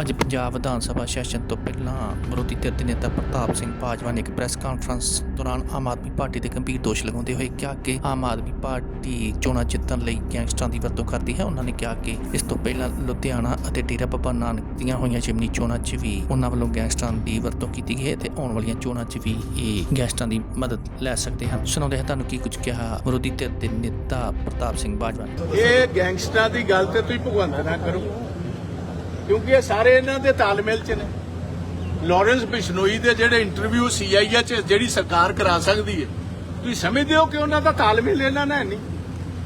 ਅੱਜ ਪੰਜਾਬ ਵਿਧਾਨ ਸਭਾ ਸੈਸ਼ਨ ਤੋਂ ਪਹਿਲਾਂ ਵਿਰੋਧੀ ਧਿਰ ਦੇ ਨੇਤਾ ਪ੍ਰਤਾਪ ਸਿੰਘ ਬਾਜਵਾ ਨੇ ਇੱਕ ਪ੍ਰੈਸ ਕਾਨਫਰੰਸ ਦੌਰਾਨ ਆਮ ਆਦਮੀ ਪਾਰਟੀ ਦੇ ਗੰਭੀਰ ਦੋਸ਼ ਲਗਾਉਂਦੇ ਹੋਏ ਕਿਹਾ ਕਿ ਆਮ ਆਦਮੀ ਪਾਰਟੀ ਚੋਣਾਂ ਜਿੱਤਣ ਲਈ ਗੈਂਗਸਟਰਾਂ ਦੀ ਵਰਤੋਂ ਕਰਦੀ ਹੈ। ਉਹਨਾਂ ਨੇ ਕਿਹਾ ਕਿ ਇਸ ਤੋਂ ਪਹਿਲਾਂ ਲੁਧਿਆਣਾ ਅਤੇ ਡੇਰਾ ਬਾਬਾ ਨਾਨਕ ਦੀਆਂ ਹੋਈਆਂ ਜਿਮਨੀ ਚੋਣਾਂ 'ਚ ਵੀ ਉਹਨਾਂ ਵੱਲੋਂ ਗੈਂਗਸਟਰਾਂ ਦੀ ਵਰਤੋਂ ਕੀਤੀ ਗਈ ਹੈ ਤੇ ਆਉਣ ਵਾਲੀਆਂ ਚੋਣਾਂ 'ਚ ਵੀ ਇਹ ਗੈਂਗਸਟਰਾਂ ਦੀ ਮਦਦ ਲੈ ਸਕਦੇ ਹਨ। ਸੁਣਾਉਂਦੇ ਹਾਂ ਤੁਹਾਨੂੰ ਕੀ ਕੁਝ ਕਿਹਾ ਵਿਰੋਧੀ ਧਿਰ ਦੇ ਨੇਤਾ ਪ੍ਰਤਾਪ ਸਿੰਘ ਬਾਜਵਾ ਇਹ ਗੈਂਗਸਟਰਾਂ ਦੀ ਗੱਲ ਤੇ ਤੁਸੀਂ ਭਗਵੰਤ ਨਾ ਕਰੋ। ਕਿਉਂਕਿ ਇਹ ਸਾਰੇ ਇਹਨਾਂ ਦੇ ਤਾਲਮੇਲ ਚ ਨੇ। ਲਾਰੈਂਸ ਬਿਸ਼ਨੋਈ ਦੇ ਜਿਹੜੇ ਇੰਟਰਵਿਊ ਸੀਆਈਏ ਚ ਜਿਹੜੀ ਸਰਕਾਰ ਕਰਾ ਸਕਦੀ ਹੈ, ਤੁਸੀਂ ਸਮਝਦੇ ਹੋ ਕਿ ਉਹਨਾਂ ਦਾ ਤਾਲਮੇਲ ਇਹਨਾਂ ਨਾਲ ਨਹੀਂ?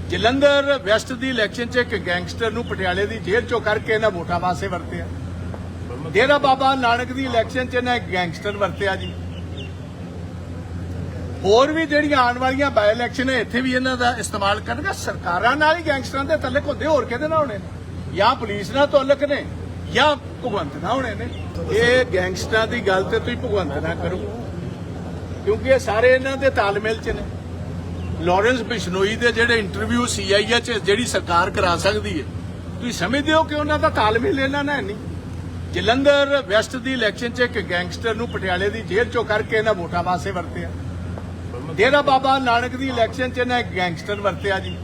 ਜਲੰਧਰ ਵੈਸਟ ਦੀ ਇਲੈਕਸ਼ਨ 'ਚ ਇੱਕ ਗੈਂਗਸਟਰ ਨੂੰ ਪਟਿਆਲੇ ਦੀ ਜੇਲ੍ਹ ਚੋਂ ਕਰਕੇ ਇਹਨਾਂ ਵੋਟਾਂ ਵਾਸਤੇ ਵਰਤਿਆ। ਡੇਰਾ ਬਾਬਾ ਨਾਨਕ ਦੀ ਇਲੈਕਸ਼ਨ 'ਚ ਇਹਨਾਂ ਗੈਂਗਸਟਰ ਵਰਤਿਆ ਜੀ। ਹੋਰ ਵੀ ਜਿਹੜੀਆਂ ਆਉਣ ਵਾਲੀਆਂ ਬਾਈ ਇਲੈਕਸ਼ਨ ਹੈ ਇੱਥੇ ਵੀ ਇਹਨਾਂ ਦਾ ਇਸਤੇਮਾਲ ਕਰਨਗੇ। ਸਰਕਾਰਾਂ ਨਾਲ ਹੀ ਗੈਂਗਸਟਰਾਂ ਦੇ ਤਲਕ ਹੁੰਦੇ, ਹੋਰ ਕਿਹਦੇ ਨਾਲ ਹੋਣੇ ਜਾਂ ਪੁਲਿਸ ਨਾਲ ਤਲਕ ਨੇ? ਜਾਂ ਭਗਵੰਤ ਨਾ ਹੋਣੇ ਨੇ। ਇਹ ਗੈਂਗਸਟਰਾਂ ਦੀ ਗੱਲ ਤੇ ਤੁਸੀਂ ਭਗਵੰਤ ਨਾ ਕਰੋ। ਕਿਉਂਕਿ ਇਹ ਸਾਰੇ ਇਹਨਾਂ ਦੇ ਤਾਲਮੇਲ ਚ ਨੇ। ਲਾਰੈਂਸ ਬਿਸ਼ਨੋਈ ਦੇ ਜਿਹੜੇ ਇੰਟਰਵਿਊ ਸੀਆਈਏ ਚ ਜਿਹੜੀ ਸਰਕਾਰ ਕਰਾ ਸਕਦੀ ਹੈ ਤੁਸੀਂ ਸਮਝਦੇ ਹੋ ਕਿ ਉਹਨਾਂ ਦਾ ਤਾਲਮੇਲ ਇਹਨਾਂ ਨਾਲ ਨਹੀਂ? ਜਲੰਧਰ ਵੈਸਟ ਦੀ ਇਲੈਕਸ਼ਨ 'ਚ ਇੱਕ ਗੈਂਗਸਟਰ ਨੂੰ ਪਟਿਆਲੇ ਦੀ ਜੇਲ੍ਹ ਚੋਂ ਕਰਕੇ ਇਹਨਾਂ ਵੋਟਾਂ ਵਾਸਤੇ ਵਰਤਿਆ। ਡੇਰਾ ਬਾਬਾ ਨਾਨਕ ਦੀ ਇਲੈਕਸ਼ਨ 'ਚ ਇਹਨਾਂ ਇੱਕ ਗੈਂਗਸਟਰ ਵਰਤਿਆ ਜੀ।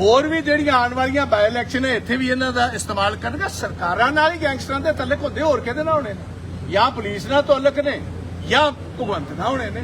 ਹੋਰ ਵੀ ਜਿਹੜੀਆਂ ਆਉਣ ਵਾਲੀਆਂ ਬਾਈ ਇਲੈਕਸ਼ਨ ਹੈ ਇੱਥੇ ਵੀ ਇਹਨਾਂ ਦਾ ਇਸਤੇਮਾਲ ਕਰਨਗੇ। ਸਰਕਾਰਾਂ ਨਾਲ ਹੀ ਗੈਂਗਸਟਰਾਂ ਦੇ ਤਲਕ ਹੁੰਦੇ ਹੋਰ ਕਿਹਦੇ ਨਾਲ ਹੋਣੇ ਨੇ? ਜਾਂ ਪੁਲਿਸ ਨਾਲ ਤਲਕ ਨੇ, ਜਾਂ ਭਗਵੰਤ ਨਾਲ ਹੋਣੇ ਨੇ?